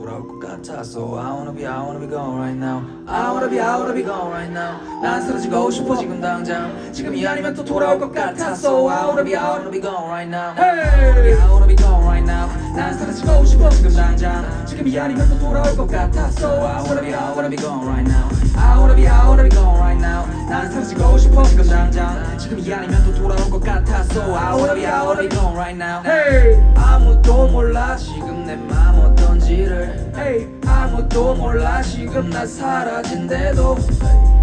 돌아올 것 같아 So I wanna be I wanna be gone right now I wanna be I wanna be gone right now 난 사라지고 싶어 지금 당장 지금이 아니면 또 돌아올 것 같아 So I wanna be I wanna be gone right now I wanna be I wanna be gone right now 난 사라지고 싶어 지금 당장 지금이 아니면 또 돌아올 것 같아 So I wanna be I wanna be gone right now I wanna be I wanna be gone right now 난 사라지고 싶어 지금 당장 지금이 아니면 또 돌아올 것 같아 So I wanna be I wanna be gone right now 아무도 몰라 지금 내맘 아무도 몰라. 지금 나 사라진대도.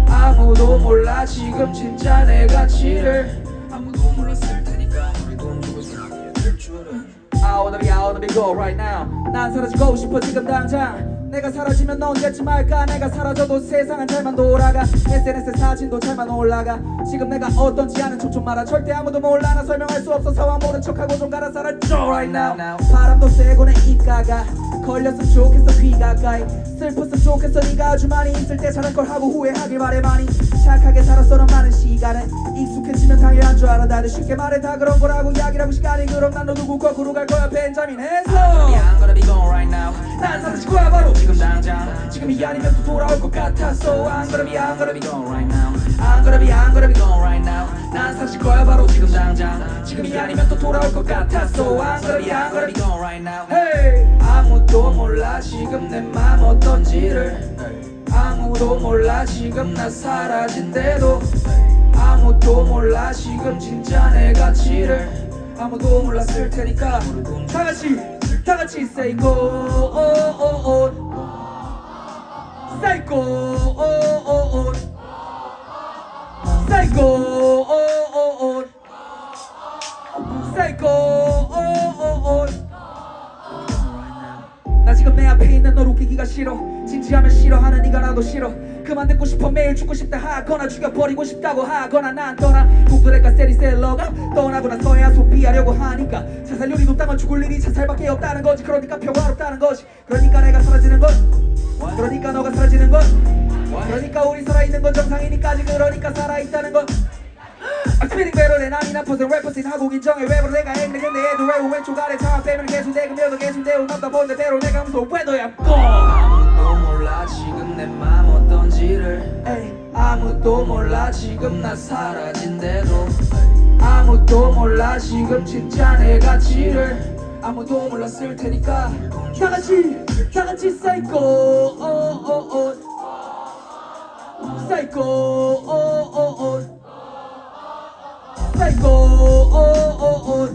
아무도 몰라. 지금 진짜 내 가치를. 아무도 몰랐을 테니까 우리 돈 주고 사게 될 줄은. I wanna be I wanna be go right now. 난 사라지고 싶어 지금 당장 내가 사라지면 넌 언제쯤 할까? 내가 사라져도 세상은 잘만 돌아가. SNS에 사진도 잘만 올라가. 지금 내가 어떤지 아는 척 좀 말아. 절대 아무도 몰라 나 설명할 수 없어. 상황 모른 척하고 좀 갈아 사라져 right now. 바람도 세고 내 입가가 걸렸으면 좋겠어 귀 가까이. 슬펐으면 좋겠어 네가 아주 많이 있을 때 잘한 걸 하고 후회하길 바래 많이. 착하게 살았어 넌 많은 시간에 익숙해지면 당연한 줄 알아. 다들 쉽게 말해 다 그런 거라고 이야기라고 시간이 그럼 난너 누구 거꾸로 갈 거야 벤자민. 해서. I'm gonna be gone right now 지금이 아니면 또 돌아올 것 같아 So I'm gonna be I'm gonna be gone right now I'm gonna be I'm gonna be gone right now 난 사라질 거야 바로 지금 당장 지금이 아니면 또 돌아올 것 I'm gonna be I'm gonna be gone right now hey. 아무도 몰라 지금 내 맘 어떤지를 아무도 몰라 지금 나 사라진대도 아무도 몰라 지금 진짜 내 가치를 아무도 몰랐을 테니까 다 같이 다 같이 say go oh, oh, oh. Say go oh, oh, oh. say go oh, oh, oh. say go oh, oh, oh. 나 지금 내 앞에 있는 싫어. 진지하면 싫어하는 네가 나도 싫어. 그만 듣고 싶어. 매일 죽고 싶다. 하거나 죽여버리고 싶다고 하거나 난 떠나. 국들의가 세리셀러가 떠나고 나서야 소비하려고 하니까. 자살률이 높다면 죽을 일이 자살밖에 없다는 거지. 그러니까 평화롭다는 거지. 그러니까 내가 사라지는 건. 그러니까 너가 사라지는 건. 그러니까 우리 살아있는 건 정상이니까 지 그러니까 살아있다는 건 I'm spinning better than I'm 나퍼서 래퍼신 하고 인정해 랩으로 내가 행내 근데 애들 왜 왼쪽 아래 장악 빼면 계속 내그며도 계속 내우 넘다 보는 대로 내가 무서워 왜너야. 고! 아무도 몰라 지금 내 맘 어떤지를. 에이, 아무도 몰라 지금 나 사라진대도. 아무도 몰라 지금 진짜 내 가치를. 아무도 몰랐을 테니까. 다 같이 다 같이 사이코. 어어어. 사이코 사이코 어어